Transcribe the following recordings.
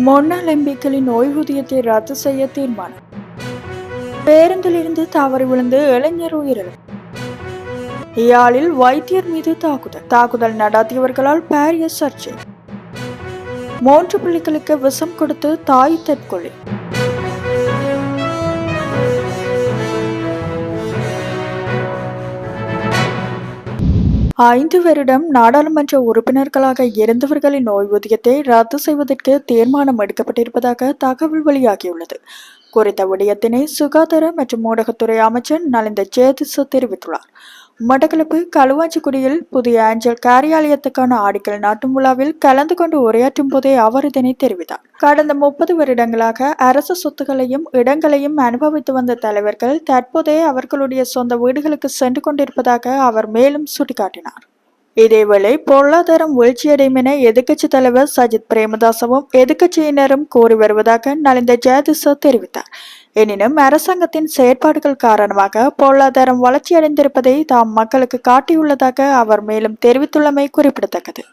முன்னாள் எம்பிக்களின் ஓய்வூதியத்தை ரத்து செய்ய தீர்மானம். பேருந்திலிருந்து தவறி விழுந்து இளைஞர் உயிரிழப்பு. யாழில் வைத்தியர் மீது தாக்குதல். தாக்குதல் நடாத்தியவர்களால் பாரிய சர்ச்சை. மூன்று பிள்ளைகளுக்கு விஷம் கொடுத்து தாய் தற்கொலை. ஐந்து வருடம் நாடாளுமன்ற உறுப்பினர்களாக இருந்தவர்களின் ஓய்வூதியத்தை ரத்து செய்வதற்கு தீர்மானம் எடுக்கப்பட்டிருப்பதாக தகவல் வெளியாகியுள்ளது. குறித்த விடயத்தினை சுகாதார மற்றும் ஊடகத்துறை அமைச்சர் நலிந்த ஜேதிச தெரிவித்துள்ளார். மட்டக்களப்பு களுவாஞ்சிக்குடியில் புதிய அஞ்சல் காரியாலயத்துக்கான ஆடிக்கல் நாட்டும் விழாவில் கலந்து கொண்டு உரையாற்றும் போதே அவர் இதனை தெரிவித்தார். கடந்த முப்பது வருடங்களாக அரசு சொத்துக்களையும் இடங்களையும் அனுபவித்து வந்த தலைவர்கள் தற்போதே அவர்களுடைய சொந்த வீடுகளுக்கு சென்று கொண்டிருப்பதாக அவர் மேலும் சுட்டிக்காட்டினார். இதேவேளை பொருளாதாரம் வீழ்ச்சியடையும் என எதிர்க்கட்சி தலைவர் சஜித் பிரேமதாசவும் எதிர்க்கட்சியினரும் கூறி வருவதாக நலிந்த ஜெயதிசா தெரிவித்தார். எனினும் அரசாங்கத்தின் செயற்பாடுகள் காரணமாக பொருளாதாரம் வளர்ச்சியடைந்திருப்பதை தாம் மக்களுக்கு காட்டியுள்ளதாக அவர் மேலும் தெரிவித்துள்ளமை குறிப்பிடத்தக்கது.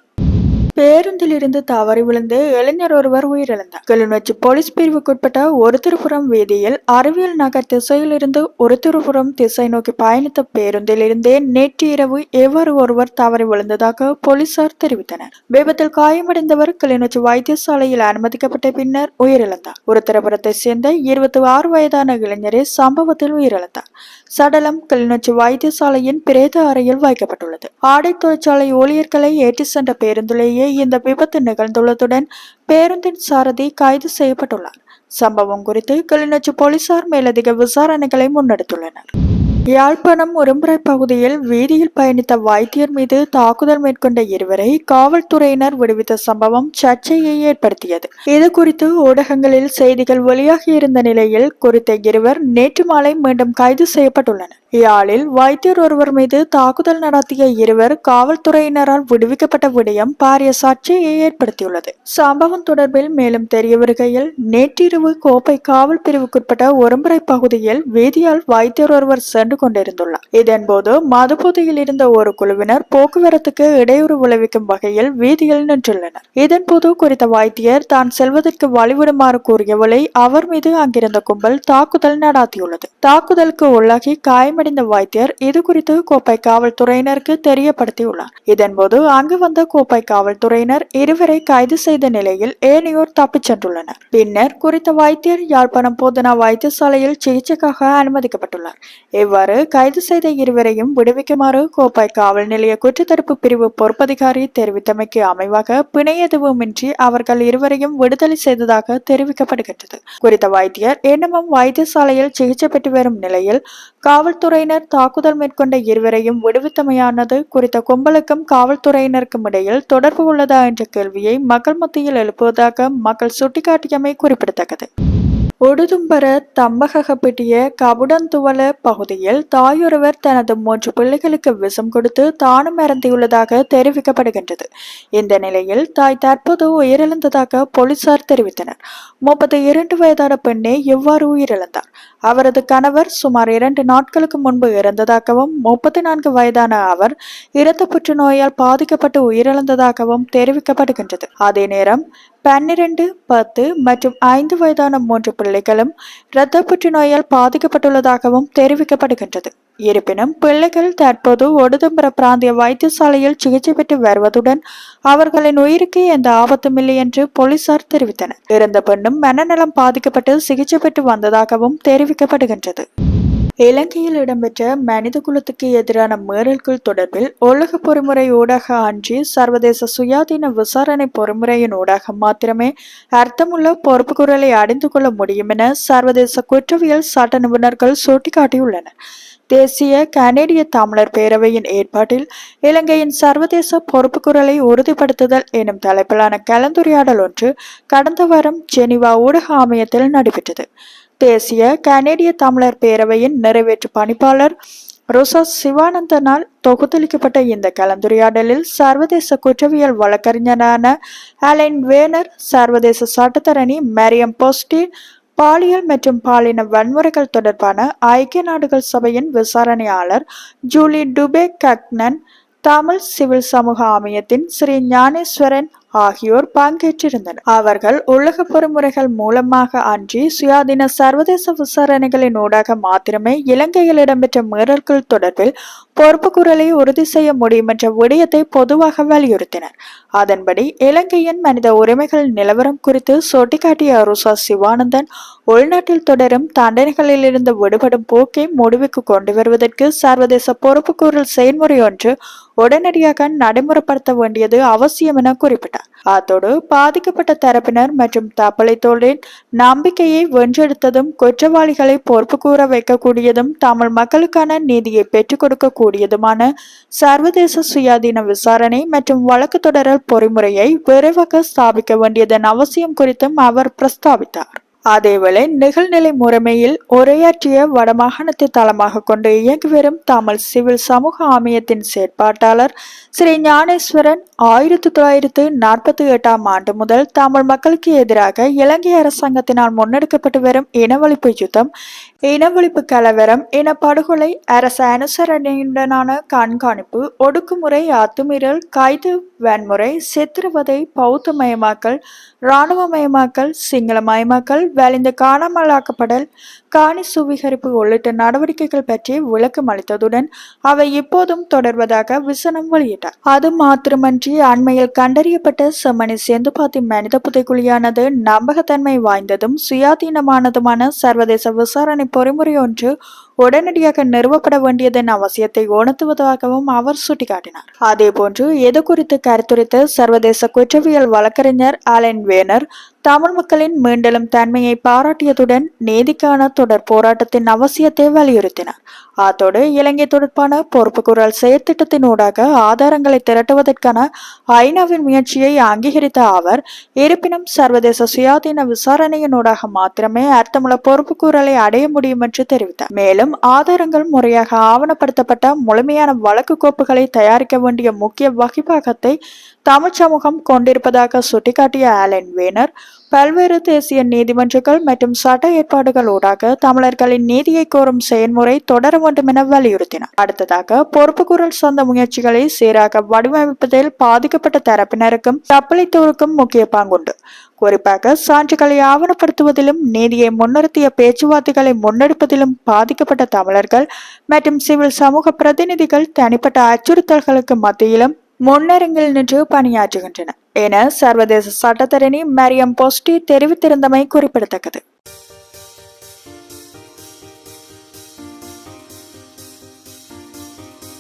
பேருந்தில் இருந்து தவறி விழுந்து இளைஞர் ஒருவர் உயிரிழந்தார். கிளிநொச்சி போலீஸ் பிரிவுக்குட்பட்ட ஒரு திருப்புறம் வீதியில் அறிவியல் நகர் திசையிலிருந்து ஒரு திருப்புறம் திசை நோக்கி பயணித்த பேருந்தில் இருந்தே நேற்று இரவு எவ்வாறு ஒருவர் தவறி விழுந்ததாக போலீசார் தெரிவித்தனர். விபத்தில் காயமடைந்தவர் கிளிநொச்சி வைத்தியசாலையில் அனுமதிக்கப்பட்ட பின்னர் உயிரிழந்தார். ஒரு திரைப்படத்தை சேர்ந்த இருபத்தி ஆறு வயதான இளைஞரே சம்பவத்தில் உயிரிழந்தார். சடலம் கிளிநொச்சி வைத்தியசாலையின் பிரேத அறையில் வைக்கப்பட்டுள்ளது. ஆடை தொழிற்சாலை ஊழியர்களை ஏற்றி சென்ற பேருந்திலேயே இந்த விபத்து நிகழ்ந்துள்ளதுடன் பேருந்தின் சாரதி கைது செய்யப்பட்டுள்ளார். சம்பவம் குறித்து கிளிநொச்சி போலீசார் மேலதிக விசாரணைகளை முன்னெடுத்துள்ளனர். யாழ்ப்பாணம் உரும்புரை பகுதியில் வீதியில் பயணித்த வைத்தியர் மீது தாக்குதல் மேற்கொண்ட இருவரை காவல்துறையினர் விடுவித்த சம்பவம் சர்ச்சையை ஏற்படுத்தியது. இது குறித்து ஊடகங்களில் செய்திகள் வெளியாகியிருந்த நிலையில் குறித்த இருவர் நேற்று மாலை மீண்டும் கைது செய்யப்பட்டுள்ளனர். யாழில் வைத்தியர் ஒருவர் மீது தாக்குதல் நடத்திய இருவர் காவல்துறையினரால் விடுவிக்கப்பட்ட விடயம் பாரிய சர்ச்சையை ஏற்படுத்தியுள்ளது. சம்பவம் தொடர்பில் மேலும் தெரிய வருகையில் நேற்றிரவு கோப்பை காவல் பிரிவுக்குட்பட்ட ஒருமுறை பகுதியில் வீதியால் வைத்தியர் ஒருவர் சென்று கொண்டிருந்துள்ளார். இதன்போது மதுபோதையில் இருந்த ஒரு குழுவினர் போக்குவரத்துக்கு இடையூறு விளைவிக்கும் வகையில் வீதியில் நின்றுள்ளனர். இதன்போது குறித்த வைத்தியர் தான் செல்வதற்கு வழிவிடுமாறு கூறியவளை அவர் மீது அங்கிருந்த கும்பல் தாக்குதல் நடாத்தியுள்ளது. தாக்குதலுக்கு உள்ளாகி காயம் காயமடைந்த வைத்தியர் இது குறித்து கோப்பை காவல்துறையினருக்கு தெரியப்படுத்தியுள்ளார். இதன்போது அங்கு வந்த கோப்பை காவல்துறையினர் இருவரை கைது செய்த நிலையில் ஏனையோர் தப்பிச் சென்றுள்ளனர். பின்னர் குறித்த வைத்தியர் யாழ்ப்பாணம் போதனா வைத்தியசாலையில் சிகிச்சைக்காக அனுமதிக்கப்பட்டுள்ளார். இவ்வாறு கைது செய்த இருவரையும் விடுவிக்குமாறு கோப்பை காவல் நிலைய குற்றத்தடுப்பு பிரிவு பொறுப்பதிகாரி தெரிவித்தமைக்கு அமைவாக பிணை எதுவுமின்றி அவர்கள் இருவரையும் விடுதலை செய்ததாக தெரிவிக்கப்படுகின்றது. குறித்த வைத்தியர் இன்னமும் வைத்தியசாலையில் சிகிச்சை பெற்று வரும் நிலையில் காவல்துறை காவல்துறையினர் தாக்குதல் மேற்கொண்ட இருவரையும் விடுவித்தமையானது குறித்த கும்பலுக்கும் காவல்துறையினருக்கும் இடையில் தொடர்பு உள்ளதா என்ற கேள்வியை மக்கள் மத்தியில் எழுப்புவதாக மக்கள் சுட்டிக்காட்டியமை குறிப்பிடத்தக்கது. ஒடுதும்பர தம்பகப்பட்டிய கபுடந்துவல பகுதியில் தாயொருவர் தனது மூன்று பிள்ளைகளுக்கு விஷம் கொடுத்து தானும் இறந்தியுள்ளதாக தெரிவிக்கப்படுகின்றது. இந்த நிலையில் தாய் தற்போது உயிரிழந்ததாக போலீசார் தெரிவித்தனர். முப்பத்தி இரண்டு வயதான பெண்ணே எவ்வாறு உயிரிழந்தார்? அவரது கணவர் சுமார் இரண்டு நாட்களுக்கு முன்பு இறந்ததாகவும் முப்பத்தி நான்கு வயதான அவர் இரத்த புற்றுநோயால் பாதிக்கப்பட்டு உயிரிழந்ததாகவும் தெரிவிக்கப்படுகின்றது. அதே நேரம் பன்னிரண்டு பத்து மற்றும் ஐந்து வயதான மூன்று பிள்ளைகளும் இரத்த புற்றுநோயால் பாதிக்கப்பட்டுள்ளதாகவும் தெரிவிக்கப்படுகின்றது. இருப்பினும் பிள்ளைகள் தற்போது ஒடுதும்புற பிராந்திய வைத்தியசாலையில் சிகிச்சை பெற்று வருவதுடன் அவர்களின் உயிருக்கு எந்த ஆபத்தும் இல்லை என்று போலீசார் தெரிவித்தனர். இருந்த பெண்ணும் மனநலம் பாதிக்கப்பட்டு சிகிச்சை பெற்று வந்ததாகவும் தெரிவிக்கப்படுகின்றது. இலங்கையில் இடம்பெற்ற மனித குலத்துக்கு எதிரான மீறல்கள் தொடர்பில் உலக பொறிமுறை ஊடாக அன்றி சர்வதேச சுயாதீன விசாரணை பொறிமுறையின் ஊடாக மாத்திரமே அர்த்தமுள்ள பொறுப்பு குரலை அடைந்து கொள்ள முடியும் என சர்வதேச குற்றவியல் சட்ட நிபுணர்கள் சுட்டிக்காட்டியுள்ளனர். தேசிய கனேடிய தமிழர் பேரவையின் ஏற்பாட்டில் இலங்கையின் சர்வதேச பொறுப்பு குரலை உறுதிப்படுத்துதல் எனும் தலைப்பிலான கலந்துரையாடல் ஒன்று கடந்த வாரம் ஜெனிவா ஊடக ஆணையத்தில் நடைபெற்றது. தேசிய கனேடிய தமிழர் பேரவையின் நிறைவேற்று பணிப்பாளர் ரோசா சிவானந்தனால் தொகுத்தளிக்கப்பட்ட இந்த கலந்துரையாடலில் சர்வதேச குற்றவியல் வழக்கறிஞரான அலைன் வேனர் சர்வதேச சட்டத்தரணி மேரியம் போஸ்டி பாலியல் மற்றும் பாலின வன்முறைகள் தொடர்பான ஐக்கிய நாடுகள் சபையின் விசாரணையாளர் ஜூலி டுபே கக்னன் தமிழ் சிவில் சமூக அமையத்தின் ஸ்ரீ ஞானேஸ்வரன் ஆகியோர் பங்கேற்றிருந்தனர். அவர்கள் உலக பொறுமுறைகள் மூலமாக அன்றி சுயாதீன சர்வதேச விசாரணைகளின் ஊடாக மாத்திரமே இலங்கையில் இடம்பெற்ற மீறல்கள் தொடர்பில் பொறுப்பு குரலை உறுதி செய்ய முடியும் என்ற விடயத்தை பொதுவாக வலியுறுத்தினர். அதன்படி இலங்கையின் மனித உரிமைகள் நிலவரம் குறித்து சுட்டிக்காட்டிய அருசா சிவானந்தன் உள்நாட்டில் தொடரும் தண்டனைகளில் இருந்து விடுபடும் போக்கை முடிவுக்கு கொண்டு வருவதற்கு சர்வதேச பொறுப்புக்கூறல் செயல்முறை ஒன்று உடனடியாக நடைமுறைப்படுத்த வேண்டியது அவசியம் என குறிப்பிட்டார். அத்தோடு பாதிக்கப்பட்ட தரப்பினர் மற்றும் தப்பளைத்தோரின் நம்பிக்கையை வென்றெடுத்ததும் குற்றவாளிகளை பொறுப்பு கூற வைக்கக்கூடியதும் தமிழ் மக்களுக்கான நீதியை பெற்றுக் கொடுக்கக்கூடியதுமான சர்வதேச சுயாதீன விசாரணை மற்றும் வழக்கு தொடரல் பொறிமுறையை விரைவாக ஸ்தாபிக்க வேண்டியதன் அவசியம் குறித்தும் அவர் பிரஸ்தாபித்தார். அதேவேளை நிகழ்நிலை முறைமையில் உரையாற்றிய வடமாகாணத்தை தளமாக கொண்டு இயங்கி வரும் தமிழ் சிவில் சமூக ஆமையத்தின் செயற்பாட்டாளர் ஸ்ரீ ஞானேஸ்வரன் ஆயிரத்தி தொள்ளாயிரத்து நாற்பத்தி எட்டாம் ஆண்டு முதல் தமிழ் மக்களுக்கு எதிராக இலங்கை அரசாங்கத்தினால் முன்னெடுக்கப்பட்டு வரும் இனவழிப்பு யுத்தம் இனவழிப்பு கலவரம் இனப்படுகொலை அரச அனுசரணையுடனான கண்காணிப்பு ஒடுக்குமுறை அத்துமீறல் கைது வன்முறை சித்திரவதை பௌத்தமயமாக்கல் இராணுவமயமாக்கல் சிங்களமயமாக்கல் வேலைந்து காணாமலாக்கப்படல் காணி சுவீகரிப்பு உள்ளிட்ட நடவடிக்கைகள் பற்றி விளக்கம் அளித்ததுடன் அவை இப்போதும் தொடர்வதாக விசனம் வெளியிட்டார். அது மாத்திரமன்றி அண்மையில் கண்டறியப்பட்ட செம்மணி செந்துபாத்தி மனித புதைக்குழியானது நம்பகத்தன்மை வாய்ந்ததும் சுயாதீனமானதுமான சர்வதேச விசாரணை பொறிமுறை ஒன்று உடனடியாக நிறுவப்பட வேண்டியதன் அவசியத்தை உணர்த்துவதாகவும் அவர் சுட்டிக்காட்டினார். அதேபோன்று எது குறித்து கருத்துரைத்த சர்வதேச குற்றவியல் வழக்கறிஞர் அலன் வேனர் தமிழ் மக்களின் மீண்டலும் தன்மையை பாராட்டியதுடன் நீதிக்கான தொடர் போராட்டத்தின் அவசியத்தை வலியுறுத்தினார். அத்தோடு இலங்கை தொடர்பான பொறுப்புக்குரல் செயற்திட்டத்தினூடாக ஆதாரங்களை திரட்டுவதற்கான ஐநாவின் முயற்சியை அங்கீகரித்த அவர் இருப்பினும் சர்வதேச சுயாதீன விசாரணையினூடாக மாத்திரமே அர்த்தமுள்ள பொறுப்புக்கூறலை அடைய முடியும் என்று தெரிவித்தார். மேலும் ஆதாரங்கள் முறையாக ஆவணப்படுத்தப்பட்ட முழுமையான வழக்கு கோப்புகளை தயாரிக்க வேண்டிய முக்கிய வகிபாகத்தை தமிழ் சமூகம் கொண்டிருப்பதாக சுட்டிக்காட்டிய ஆலன் வேனர் பல்வேறு தேசிய நீதிமன்றங்கள் மற்றும் சட்ட ஏற்பாடுகள் ஊடாக தமிழர்களின் நீதியை கோரும் செயல்முறை தொடர வேண்டும் என வலியுறுத்தினார். அடுத்ததாக பொறுப்புக்குரல் சொந்த முயற்சிகளை சீராக வடிவமைப்பதில் பாதிக்கப்பட்ட தரப்பினருக்கும் தப்பளித்தோருக்கும் முக்கிய பங்குண்டு. குறிப்பாக சான்றுகளை ஆவணப்படுத்துவதிலும் நீதியை முன்னிறுத்திய பேச்சுவார்த்தைகளை முன்னெடுப்பதிலும் பாதிக்கப்பட்ட தமிழர்கள் மற்றும் சிவில் சமூக பிரதிநிதிகள் தனிப்பட்ட அச்சுறுத்தல்களுக்கு மத்தியிலும் முன்னரங்கில் நின்று பணியாற்றுகின்றனர். என சர்வதேச சட்டத்தரணி மரியம் போஸ்டி தெரிவித்திருந்தமை குறிப்பிடத்தக்கது.